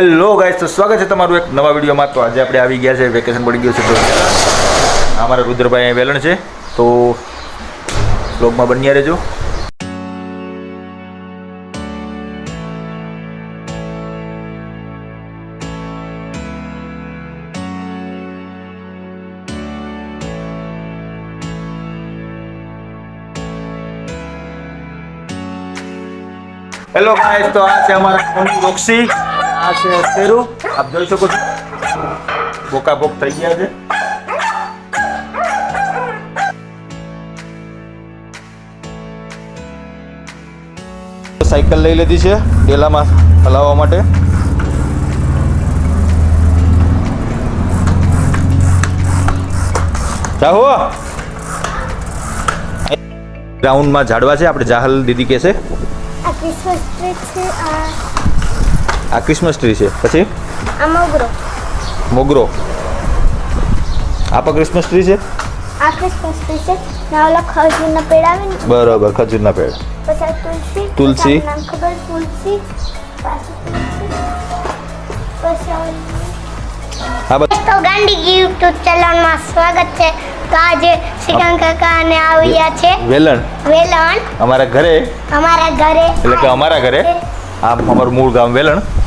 Hello guys તો સ્વાગત છે તમારું એક નવા વિડીયોમાં. તો આજે આપણે આવી ગયા છે વેકેશન પડી ગયું છે, તો અમારા રુદ્રભાઈ વેલણ છે. તો બ્લોગમાં બન્યા રહેજો. હેલો ગાઈસ તો આ છે અમારા રોક્સી આ છે શેરુ આપ જોઈ શકો છો. બોકા બોક થઈ ગયા છે. સાયકલ લઈ લીધી છે ડેલામાં હલાવવા માટે. જાહો. ગ્રાઉન્ડમાં ઝાડવા છે. આપણે જાહલ દીદી કહેશે છે. આ ક્રિસમસ ટ્રી છે. પછી? આ મોગરો. મોગરો. આ પણ ક્રિસમસ ટ્રી છે? આ ક્રિસમસ ટ્રી છે. ના ઓલા ખજૂરના પેડ આવે ને. બરાબર ખજૂરના પેડ. પછી તુલસી. તુલસી. ખબર? તુલસી. તો ગાંડી યુટ્યુબ ચેનલમાં સ્વાગત છે. તો આજે શ્રીકાંત કાકા અને આવ્યા છે. વેલણ. વેલણ. અમારા ઘરે. અમારા ઘરે. એટલે કે અમારા ઘરે. આ અમારું મૂળ ગામ વેલણ.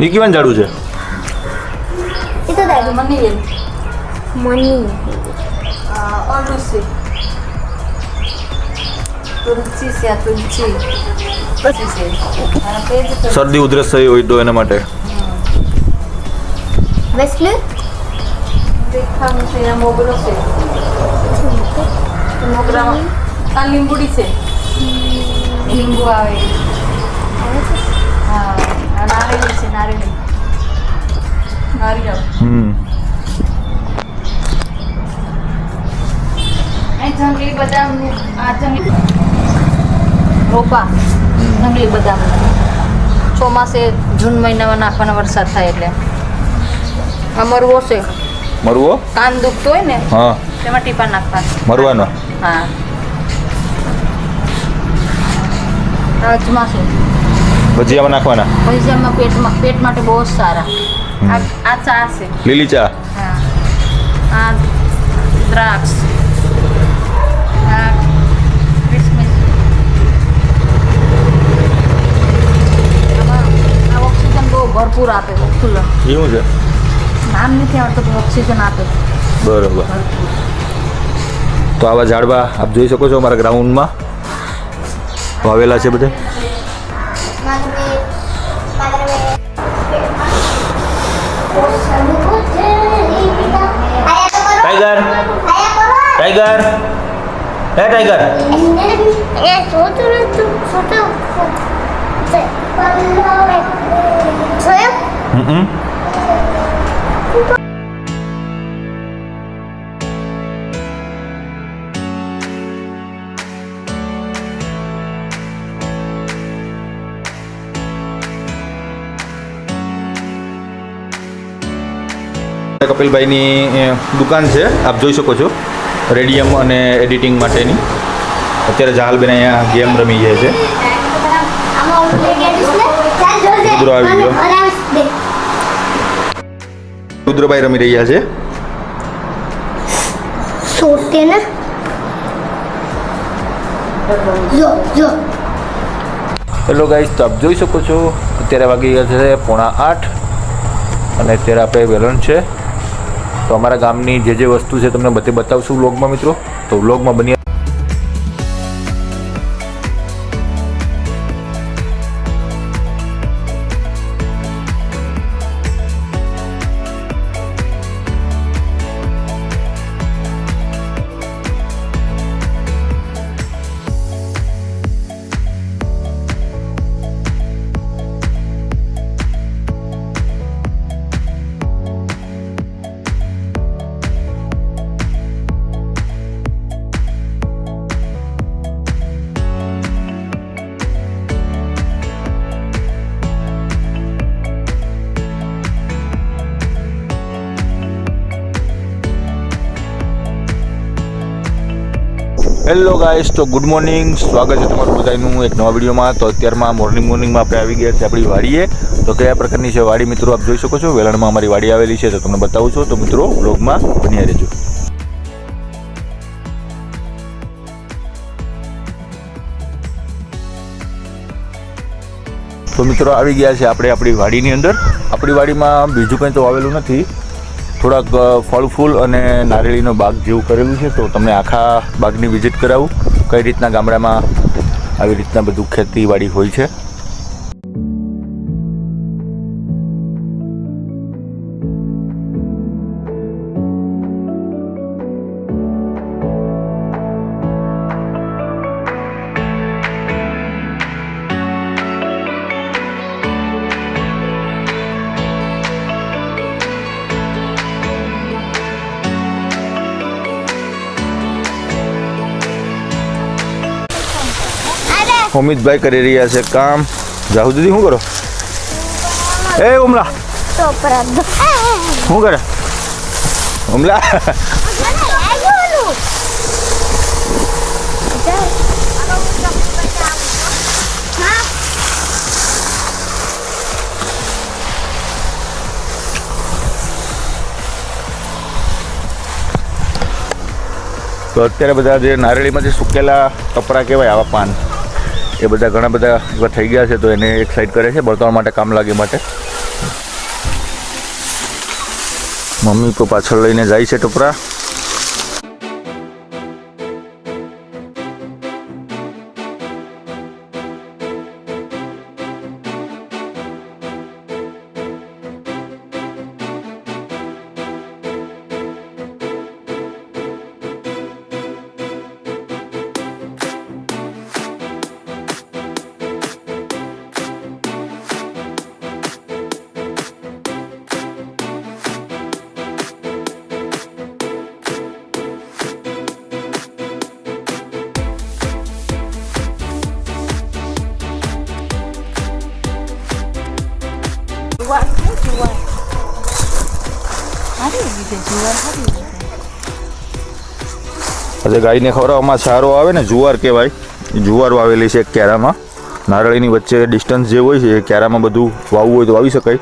એ કેવાનું ઝાડું છે? એ તો દાદુ મની મની ઓલું છે તુલસી છે તુલસી. પછી છે. અને પેજ તો શરદી ઉધરસ થઈ હોય તો એના માટે. વેસ્લી? દેખાનું છે મોગરો છે. મોગરામાં. આ લીંબુડી છે. લીંબુ આવે. આ નારેલી છે નારેલી નારિયેળ હમ જંગલી બદામ આ જંગલી રોપા જંગલી બદામ ચોમાસે જૂન મહિનામાં નાખવાનો વરસાદ થાય એટલે આ મરવો? છે મરવો કાન દુખતો હોય ને હા. તેમાં ટીપા નાખવાના મરવાનો? હા. અજમા છે ભજીયામાં નાખવાના? ભજીયામાં પેટમાં પેટ માટે બહુ જ સારા. આ આ ચા છે. લીલી ચા? હા. આ દ્રાક્ષ. આ આ ઓક્સિજન બહુ ભરપૂર આપે ઓક્સિજન એવું છે? નામ નથી આવડતું ઓક્સિજન આપે. બરોબર. તો આવા ઝાડવા આપ જોઈ શકો છો અમારા ગ્રાઉન્ડમાં વાવેલા છે બધે. ટાઈગર ટાઈગર હે ટાઈગર સોયો હમ કપિલભાઈની દુકાન છે. આપ જોઈ શકો છો. રેડિયમ અને એડિટિંગ માટેની. અત્યારે જહાલબેન અહીંયા ગેમ રમી જાય છે. રુદ્ર આવી ગયો. રુદ્રભાઈ રમી રહ્યા છે. સોતે ને? જો જો. હેલો ગાઈસ તો આપ જોઈ શકો છો. અત્યારે વાગી ગયા છે પોણા આઠ અને અત્યારે આપણે વેલણ છે. તો અમારા ગામની જે જે વસ્તુ છે, તમને બધે બતાવશું વ્લોગમાં મિત્રો. તો વ્લોગમાં બની હેલો ગાઈસ તો ગુડ મોર્નિંગ સ્વાગત છે તમારું બધાનું એક નવા વિડીયોમાં. તો અત્યારમાં મોર્નિંગ મોર્નિંગમાં આપણે આવી ગયા છે આપણી વાડીએ. તો કયા પ્રકારની છે વાડી મિત્રો આપ જોઈ શકો છો? વેલણમાં અમારી વાડી આવેલી છે, તો તમને બતાવું છું. તો મિત્રો બ્લોગમાં બન્યા રહેજો. તો મિત્રો, આવી ગયા છે આપણે આપણી વાડીની અંદર. આપણી વાડીમાં બીજું કંઈ તો આવેલું નથી. થોડાક ફળ, ફૂલ અને નારિયેળીનો બાગ જેવું કરેલું છે, તો તમને આખા બાગની વિઝિટ કરાવું. કઈ રીતના ગામડામાં આવી રીતના બધું ખેતીવાડી હોય છે. અમિતભાઈ કરી રહ્યા છે કામ. જાહુ દીદી, શું કરો? એ ઉમલા. શું કરે? ઉમલા. તો અત્યારે બધા જે નારેળીમાં જે સુકેલા કપડાં કહેવાય આવા પાન. એ બધા ઘણા બધા એવા થઈ ગયા છે તો એને એક સાઈડ કરે છે, બળતણ માટે કામ લાગે માટે. મમ્મી તો પાછળ લઈને જાય છે ટપરા આજે ગાયને ખવડાવવામાં સારો આવે ને જુવાર કહેવાય. જુવાર વાવેલી છે એક ક્યારામાં નારળીની વચ્ચે ડિસ્ટન્સ જે હોય છે એ ક્યારામાં બધું વાવવું હોય તો વાવી શકાય.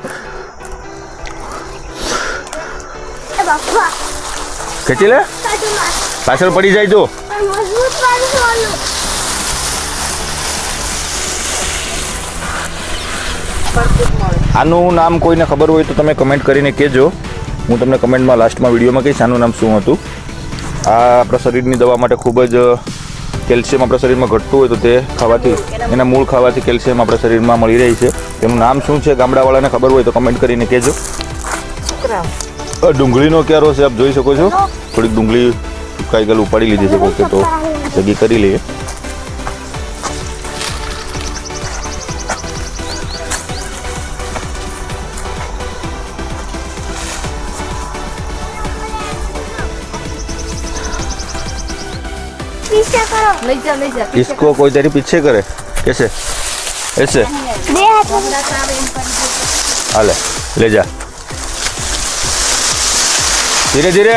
ખેંચી લે? પાછળ પડી જાય તો આનું નામ કોઈને ખબર હોય તો તમે કમેન્ટ કરીને કહેજો. હું તમને કમેન્ટમાં લાસ્ટમાં વિડીયોમાં કહીશ આનું નામ શું હતું. આ આપણા શરીરની દવા માટે ખૂબ જ કેલ્શિયમ આપણા શરીરમાં ઘટતું હોય તો તે ખાવાથી, એના મૂળ ખાવાથી કેલ્શિયમ આપણા શરીરમાં મળી રહી છે. તેનું નામ શું છે ગામડાવાળાને ખબર હોય તો કમેન્ટ કરીને કહેજો. ડુંગળીનો ક્યારો છે, આપ જોઈ શકો છો. થોડીક ડુંગળી સુકાઈ ગયેલ ઉપાડી લીધી છે પોતે તો. જગી કરી લઈએ. પીછે કરો લઈ જા લઈ જા इसको कोई तेरी पीछे करे कैसे ऐसे બે હાથ हाले ले जा धीरे धीरे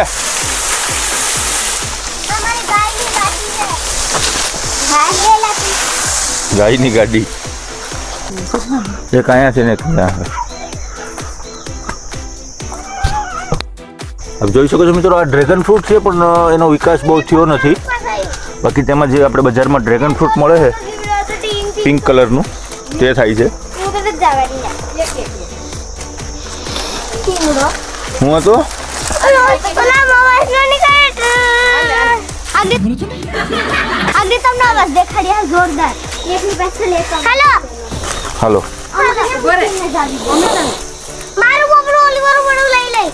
અમારી ગાયની ગાડી છે ભાગેલા પી- ગાયની ગાડી એક અહીંયા છે ને એક ત્યાં છે. આપ જોઈ શકો છો મિત્રો આ ડ્રેગન ફ્રૂટ છે પણ અ, એનો વિકાસ બહુ થયો નથી બાકી તેમાં જે આપણે બજારમાં ડ્રેગન ફ્રૂટ મળે છે પિંક કલરનું તે થાય છે. હું હતો? હાલો.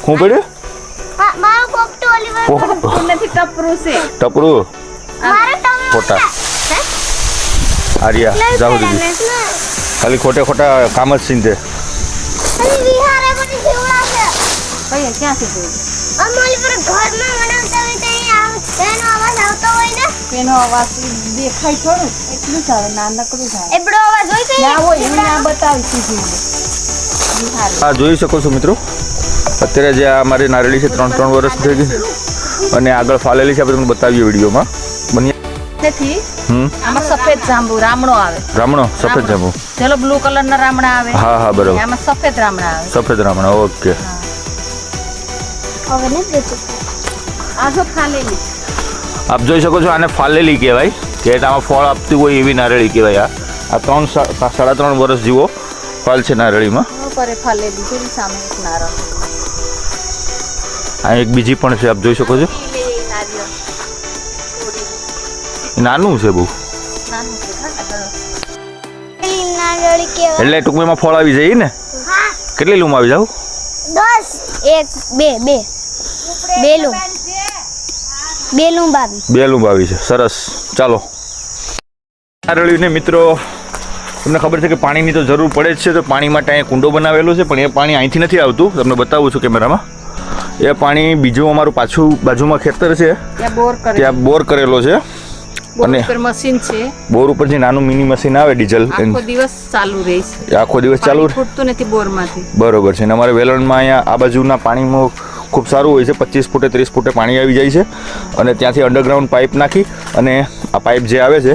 હું પડ્યું? નથી ટપરું છે ટપરું. હે? આર્યા દીદી ખાલી ખોટે ખોટા કામ જ સિંધે એનો અવાજ દેખાય થોડું એટલું જ આવે નાનકડું જ આવે એબડો અવાજ હોય ના હોય હું ના બતાવી સીધું બિહાર જોઈ શકો છો મિત્રો અત્યારે જે આ મારી નારેલી છે ત્રણ ત્રણ વર્ષ થઈ ગઈ અને આગળ ફાલેલી છે આપણે તમને બતાવીએ વિડીયોમાં. બની નથી. આમાં સફેદ જાંબુ રામણો આવે. રામણો સફેદ જાંબુ. ચલો બ્લુ કલરના રામણા આવે. હા હા બરોબર. આમાં સફેદ રામણા આવે. સફેદ રામણો ઓકે. હવે ને બેચું આ જો ખાલેલી આપ જોઈ શકો છો આને ફાલેલી કહેવાય. કે આમાં ફળ આપતી હોય એવી નારળી કહેવાય આ. આ ત્રણ સાડા ત્રણ વર્ષ જેવો ફાલ છે નારળીમાં. કરે ફાલેલી જેવી સામે નારળ. આ એક બીજી પણ છે આપ જોઈ શકો છો. નાનું છે બહુ. એટલે ટૂંકમાં ફળ આવી જાય ને? કેટલી લૂમ આવી જાવ? દસ એક બે બે. બે લૂમ. બે લૂમ આવી. બે લૂમ આવી છે સરસ. ચાલો. નારળીને મિત્રો તમને ખબર છે કે પાણીની તો જરૂર પડે જ છે તો પાણી માટે અહીંયા કુંડો બનાવેલો છે પણ એ પાણી અહીંથી નથી આવતું. તમને બતાવું છું કેમેરામાં. એ પાણી બીજું અમારું પાછું બાજુમાં ખેતર છે. ત્યાં બોર કરેલો છે. અને- મશીન છે. બોર ઉપર જે નાનું મિની મશીન આવે ડીઝલ આખો દિવસ ચાલુ રહે છે. આખો દિવસ ચાલુ ફૂટતું નથી બોરમાંથી. બરોબર છે. અને અમારે વેલણમાં અહીંયા આ બાજુના પાણીમાં ખૂબ સારું હોય છે. પચીસ ફૂટે ત્રીસ ફૂટે પાણી આવી જાય છે. અને ત્યાંથી અંડરગ્રાઉન્ડ પાઇપ નાખી અને આ પાઇપ જે આવે છે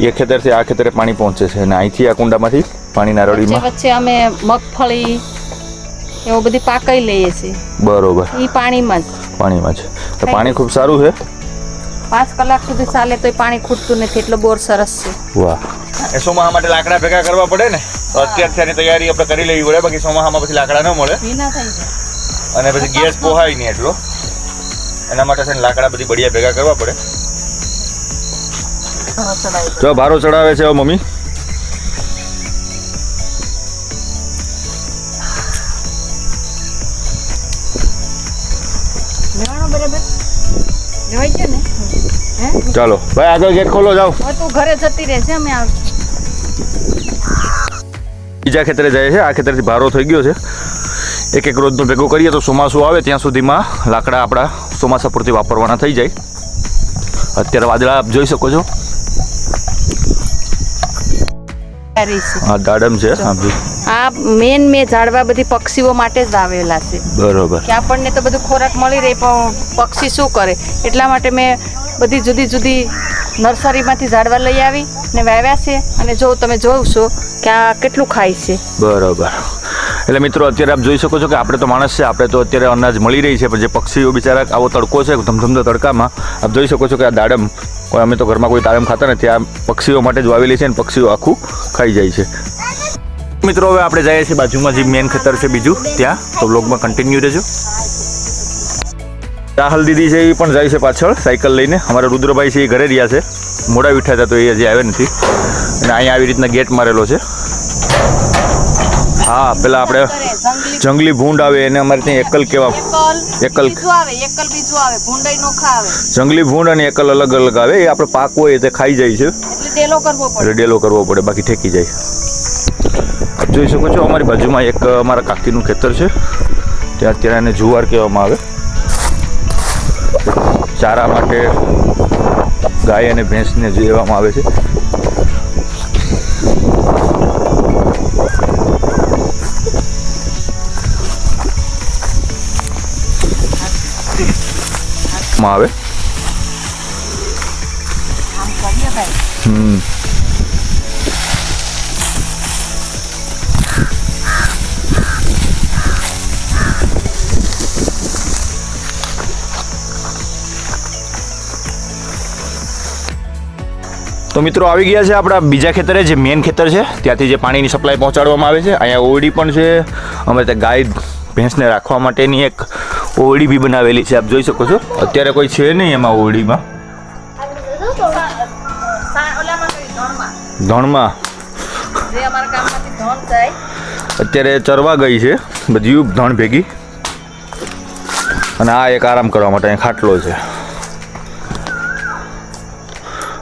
એ ખેતરથી આ ખેતરે પાણી પહોંચે છે. અને અહીંથી આ કુંડામાંથી પાણી નારળીમાં વચ્ચે અમે મગફળી એવું બધી પાકાઈ લઈએ છીએ. બરોબર. એ પાણીમાં જ. પાણીમાં છે તો પાણી ખૂબ સારું છે? પાંચ કલાક સુધી ચાલે તો પાણી ખૂટતું નથી એટલો બોર સરસ છે. વાહ. એ સોમાહા માટે લાકડા ભેગા કરવા પડે ને તો અત્યારથી આની તૈયારી આપણે કરી લેવી પડે બાકી સોમાહામાં પછી લાકડા ન મળે. ભીના થઈ જાય. અને પછી ગેસ પોહાય નહીં એટલો. એના માટે છે ને લાકડા બધી બળિયા ભેગા કરવા પડે. જો ભારો ચડાવે છે હવે મમ્મી. લેવાઈ ગયો ને. હે? ચાલો ભાઈ આગળ ગેટ ખોલો જાઓ. તું ઘરે જતી રહેશે અમે બીજા ખેતરે જાય છે. આ ખેતરથી ભારો થઈ ગયો છે. એક એક રોજનો ભેગો કરીએ તો ચોમાસું આવે ત્યાં સુધીમાં લાકડા આપણા ચોમાસા પૂરતી વાપરવાના થઈ જાય. અત્યારે વાદળા આપ જોઈ શકો છો. હા દાડમ છે. હા. આ મેન મેં ઝાડવા બધી પક્ષીઓ માટે જ વાવેલા છે. બરોબર. કે આપણને તો બધું ખોરાક મળી રહે પણ પક્ષી શું કરે? એટલા માટે મેં બધી જુદી જુદી નર્સરીમાંથી ઝાડવા લઈ આવી ને વાવ્યા છે. અને જો તમે જોશો કે આ કેટલું ખાય છે. બરોબર. એટલે મિત્રો અત્યારે આપ જોઈ શકો છો કે આપણે તો માણસ છે આપણે તો અત્યારે અનાજ મળી રહી છે પણ જે પક્ષીઓ બિચારા આવો તડકો છે ધમધમતો તડકામાં આપ જોઈ શકો છો કે આ દાડમ કોઈ અમે તો ઘરમાં કોઈ દાડમ ખાતા નથી આ પક્ષીઓ માટે જ વાવેલી છે અને પક્ષીઓ આખું ખાઈ જાય છે. મિત્રો હવે આપણે જઈએ છીએ બાજુમાં જે મેન ખેતર છે બીજું ત્યાં. તો બ્લોગમાં કન્ટિન્યુ રહેજો. રાહલ દીદી છે એ પણ જાય છે પાછળ સાયકલ લઈને. અમારા રુદ્રભાઈ છે એ ઘરે રહ્યા છે. મોડા વિઠા હતા તો એ હજી આવ્યા નથી. અને અહીંયા આવી રીતના ગેટ મારેલો છે. હા પેલા આપણે જંગલી ભૂંડ આવે એને અમારે ત્યાં એકલ કેવા એકલ. જંગલી ભૂંડ અને એકલ અલગ અલગ આવે. એ આપણે પાક હોય તે ખાઈ જાય છે. એટલે ડેલો કરવો પડે બાકી ઠેકી જાય. જોઈ શકો છો અમારી બાજુમાં એક અમારા કાકીનું ખેતર છે. ત્યાં અત્યારે એને જુવાર કહેવામાં આવે. ચારા માટે ગાય અને ભેંસને જેવામાં આવે છે. આવે. હમ. તો મિત્રો આવી ગયા છે આપણા બીજા ખેતરે, જે મેન ખેતર છે, ત્યાંથી જે પાણીની સપ્લાય પહોંચાડવામાં આવે છે. અહીંયા ઓરડી પણ છે. અમે ત્યાં ગાય, ભેંસને રાખવા માટેની એક ઓરડી બી બનાવેલી છે. આપ જોઈ શકો છો. અત્યારે કોઈ છે નહીં એમાં ઓરડીમાં. ધણમાં. અત્યારે ચરવા ગઈ છે. બધી ધણ ભેગી. અને આ એક આરામ કરવા માટે ખાટલો છે.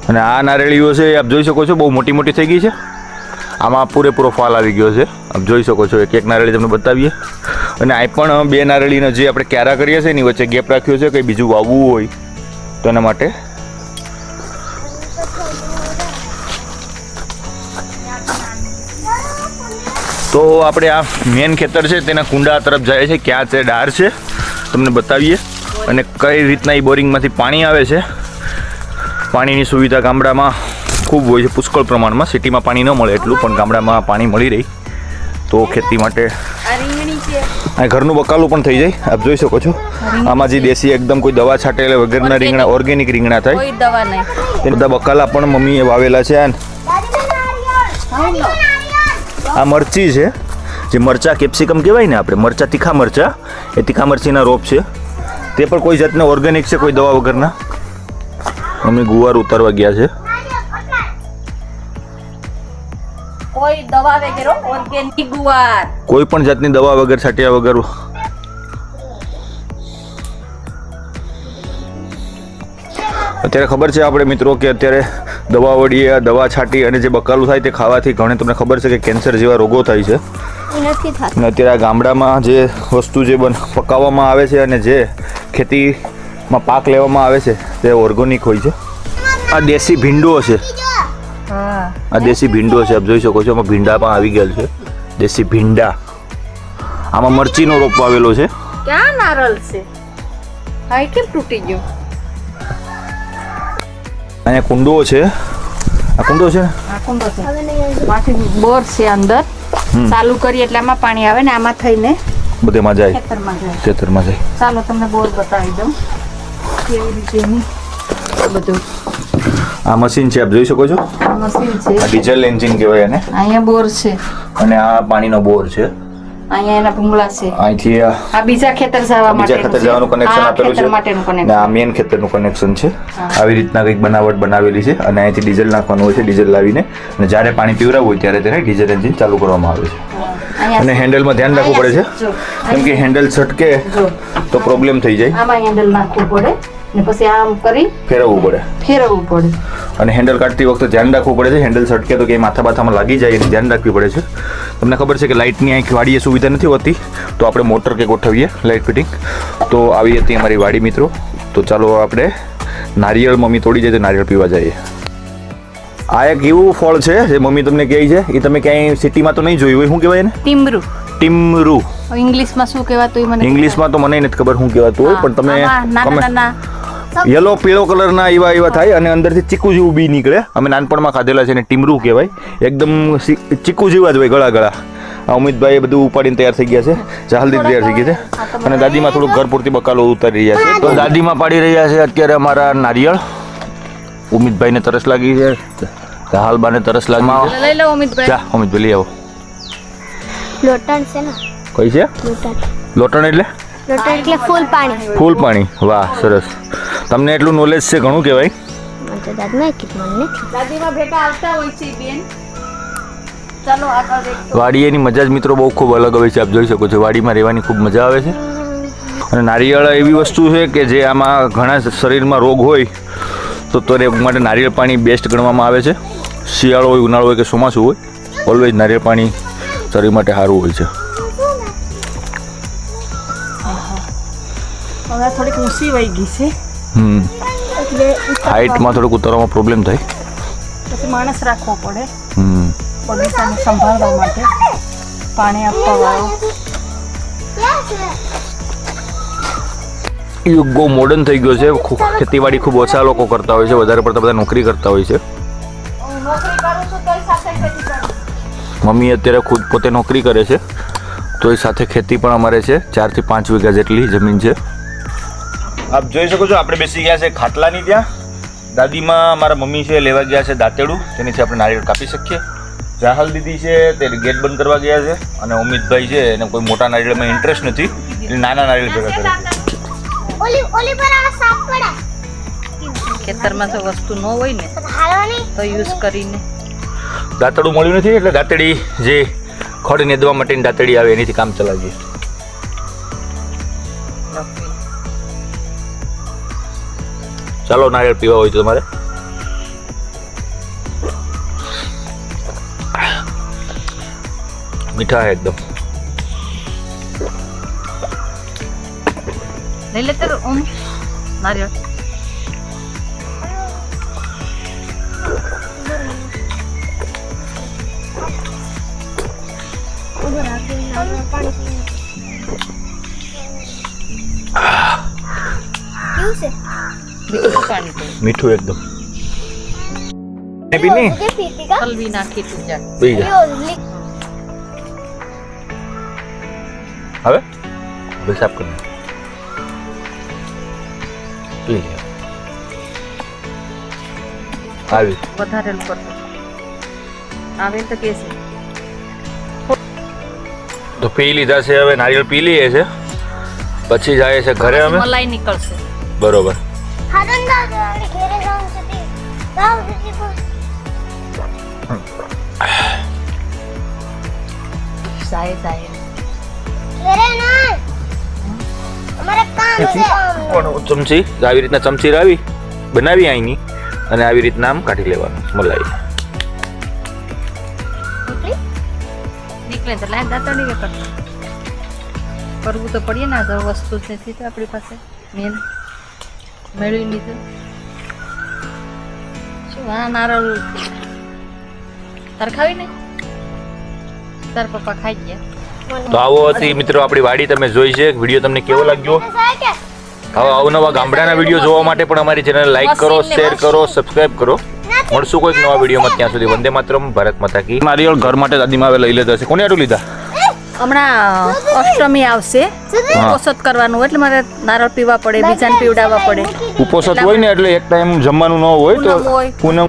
અને આ નારેળીઓ છે આપ જોઈ શકો છો, બહુ મોટી મોટી થઈ ગઈ છે. આમાં પૂરેપૂરો ફાલ આવી ગયો છે. આપ જોઈ શકો છો, એક એક નારેળી તમને બતાવીએ. અને આ પણ બે નારેળીનો જે આપણે ક્યારા કરીએ છીએ, એની વચ્ચે ગેપ રાખ્યો છે, કંઈ બીજું વાવવું હોય, તો એના માટે તો આપણે આ મેન ખેતર છે, તેના કુંડા તરફ જાય છે, ક્યાં છે, ડાર છે, તમને બતાવીએ. અને કઈ રીતના એ બોરિંગમાંથી પાણી આવે છે પાણીની સુવિધા ગામડામાં ખૂબ હોય છે. પુષ્કળ પ્રમાણમાં સિટીમાં પાણી ન મળે એટલું પણ ગામડામાં પાણી મળી રહી. તો ખેતી માટે આ ઘરનું બકાલું પણ થઈ જાય આપ જોઈ શકો છો. આમાં જે દેશી એકદમ કોઈ દવા છાંટેલા વગરના રીંગણા ઓર્ગેનિક રીંગણા થાય. તે બધા બકાલા પણ મમ્મીએ વાવેલા છે. આ મરચી છે જે મરચા કેપ્સિકમ કહેવાય ને આપણે મરચા તીખા મરચા. એ તીખા મરચીના રોપ છે. તે પણ કોઈ જાતના ઓર્ગેનિક છે કોઈ દવા વગરના. મમ્મી ગુવાર ઉતારવા ગયા છે. કોઈ દવા વગેરે ઓર્ગેનિક ગુવાર. કોઈ પણ જાતની દવા વગર છાંટ્યા વગર. અત્યારે ખબર છે આપણે મિત્રો કે અત્યારે દવા વળી દવા છાંટી અને જે બકાલું થાય તે ખાવાથી ઘણે તમને ખબર છે કે કેન્સર જેવા રોગો થાય છે. એ નથી થતું. અને અત્યારે આ ગામડામાં જે વસ્તુ જે બન પકાવવામાં આવે છે અને જે ખેતીમાં પાક લેવામાં આવે છે તે ઓર્ગોનિક હોય છે. આ દેશી ભીંડો છે. આ દેશી ભીંડો છે આપ જોઈ શકો છો આમાં ભીંડા પણ આવી ગયેલ છે. દેશી ભીંડા. આમાં મરચીનો રોપ આવેલો છે. ક્યાં નારળ છે? હાઈ કેમ તૂટી ગયો? અહીંયા કુંડો છે. આ કુંડો છે આ કુંડો છે. માથી બોર છે અંદર. ચાલુ કરીએ એટલે આમાં પાણી આવે ને આમાં થઈને બધેમાં જાય. ખેતરમાં જાય. ખેતરમાં જાય. ચાલો તમને બોર બતાવી દઉં. કેવી રીતે એની આ બધું આ મશીન છે આપ જોઈ શકો છો? આ મશીન છે આ ડીઝલ એન્જિન કહેવાય એને. અહીંયા બોર છે. અને આ પાણીનો બોર છે. અહીંયા એના ભૂંગળા છે. અહીંથી આ બીજા ખેતર જવા બીજા ખેતર જવાનું કનેક્શન આપેલું છે. માટેનું કનેક્શન આ મેન ખેતરનું કનેક્શન છે. આવી રીતના કંઈક બનાવટ બનાવેલી છે અને અહીંથી ડીઝલ નાખવાનું હોય છે ડીઝલ લાવીને. અને જ્યારે પાણી પીવરાવું હોય ત્યારે તેને ડીઝલ એન્જિન ચાલુ કરવામાં આવે છે. અને હેન્ડલમાં ધ્યાન રાખવું પડે છે? કેમ કે હેન્ડલ છટકે તો પ્રોબ્લેમ થઈ જાય. આમાં હેન્ડલ નાખવું પડે ને પછી આમ કરી ફેરવવું પડે. ફેરવવું પડે. અને હેન્ડલ કાઢતી વખતે ધ્યાન રાખવું પડે છે. હેન્ડલ છટકે તો કે માથા બાથામાં લાગી જાય એની ધ્યાન રાખવી પડે છે. તમને ખબર છે કે લાઇટની અહીં વાડીએ સુવિધા નથી હોતી તો આપણે મોટર કે ગોઠવીએ લાઇટ ફિટિંગ. તો આવી હતી અમારી વાડી મિત્રો. તો ચાલો આપણે નારિયેળ મમ્મી તોડી જાય તો નારિયેળ પીવા જઈએ. આ એક એવું ફળ છે જે મમ્મી તમને કહે છે. એ તમે ક્યાંય સિટીમાં તો નહીં જોયું હોય શું કહેવાય એને? ટીમરું. ટીમરૂ. ઇંગ્લિશમાં શું કહેવાતું મને ઇંગ્લિશમાં તો મને નથી ખબર શું કહેવાતું હોય પણ તમે નાના તમે નાના યલો પીળો કલરના એવા એવા થાય અને અંદરથી ચીકુ જેવું બી નીકળે. અમે નાનપણમાં ખાધેલા છે ને ટીમરું કહેવાય. એકદમ ચીકુ જેવા જ હોય ગળા ગળા. આ અમિતભાઈ બધું ઉપાડીને તૈયાર થઈ ગયા છે. જાહલદી તૈયાર થઈ ગયા છે. અને દાદીમાં થોડું ઘર પૂરતી બકાલો ઉતારી રહ્યા છે. તો દાદીમાં પાડી રહ્યા છે અત્યારે અમારા નારિયેળ. ઉમિતભાઈને તરસ લાગી છે. હાલબાને તરસ લાગી છે. લઈ લો ઉમિતભાઈ. જા ઉમિતભાઈ લઈ આવો. લોટણ છે ને? કઈ છે? લોટણ. લોટણ એટલે? લોટણ એટલે ફૂલ પાણી. ફૂલ પાણી. વાહ સરસ. તમને એટલું નોલેજ છે ઘણું કહેવાય. વાડીએની મજા જ મિત્રો બહુ ખૂબ અલગ હોય છે આપ જોઈ શકો છો. વાડીમાં રહેવાની ખૂબ મજા આવે છે. અને નારિયેળ એવી વસ્તુ છે કે જે આમાં ઘણા શરીરમાં રોગ હોય તો ત્યારે માટે નારિયેળ પાણી બેસ્ટ ગણવામાં આવે છે. શિયાળો હોય ઉનાળો હોય કે ચોમાસું હોય ઓલવેઝ નારિયેળ પાણી શરીર માટે સારું હોય છે. થોડીક ઊંચી વહી ગઈ છે. હમ. એટલે હાઇટમાં થોડુંક ઉતારવામાં પ્રોબ્લેમ થાય. પછી માણસ રાખવો પડે. હમ. બગીચાને સંભાળવા માટે. પાણી આપવા વાળો. યુગ બહુ મોડર્ન થઈ ગયો છે. ખેતીવાડી ખૂબ ઓછા લોકો કરતા હોય છે. વધારે પડતા બધા નોકરી કરતા હોય છે. મમ્મી અત્યારે ખુદ પોતે નોકરી કરે છે. તો એ સાથે ખેતી પણ અમારે છે. ચારથી પાંચ વીઘા જેટલી જમીન છે. આપ જોઈ શકો છો, આપણે બેસી ગયા છે ખાટલાની ત્યાં. દાદીમાં અમારા મમ્મી છે, લેવા ગયા છે દાંતેડું. તેનીથી આપણે નારિયેળ કાપી શકીએ. જાહલ દીદી છે, તે ગેટ બંધ કરવા ગયા છે. અને અમિતભાઈ છે, એને કોઈ મોટા નારિયેળમાં ઇન્ટરેસ્ટ નથી. એટલે નાના નારિયેળ ભેગા કરે છે. ઓલી ઓલી પર આ સાપ પડે. ખેતરમાં તો વસ્તુ ન હોય ને તો યુઝ કરીને. દાંતડું મળ્યું નથી એટલે દાંતડી જે ખડ નેદવા માટેની દાંતડી આવે એનીથી કામ ચલાવીએ. ચાલો નારિયેળ પીવા હોય તો તમારે. મીઠા હે એકદમ. લઈ olmuş. Nar yok. મીઠું પાણી એકદમ હલવી નાખી તું જા પી જા. હવે? હવે સાફ કરી. આવી. વધારે કરતો. આવે તો કે છે. તો પી લીધા છે હવે નારિયેળ પી લઈએ છે. પછી જાય છે ઘરે અમે. મલાઈ નીકળશે. બરોબર. ચમચી? આવી રીતના ચમચી રાવી? બનાવી અહીંની અને આવી રીતના આમ કાઢી લેવાનું મલાઈ. નીકળે? તો લાય દાંતડી કે કરતો. કરવું તો પડીએ ને આ વસ્તુ જ નથી તો આપણી પાસે. મેન મેળવી લીધું. શું આ નારળ તાર ખાવી ને? તાર પપ્પા ખાઈ ગયા. તો આવો હતી મિત્રો આપણી વાડી તમે જોઈ છે. વીડિયો તમને કેવો લાગ્યો? આવા અવનવા ગામડાના વીડિયો જોવા માટે પણ અમારી ચેનલ લાઈક કરો શેર કરો સબસ્ક્રાઇબ કરો. મળશું કોઈક નવા વિડીયોમાં ત્યાં સુધી. વંદે માતરમ ભારત માતા કી. નારિયેળ ઘર માટે દાદીમાં હવે લઈ લેતા છે. કોને આટલું લીધા? હમણાં અષ્ટમી આવશે. હા. કરવાનું એટલે મારે નારળ પીવા પડે બીજાને પીવડાવવા પડે. ઉપોસત હોય ને એટલે એક ટાઈમ જમવાનું ન હોય તો પૂનમ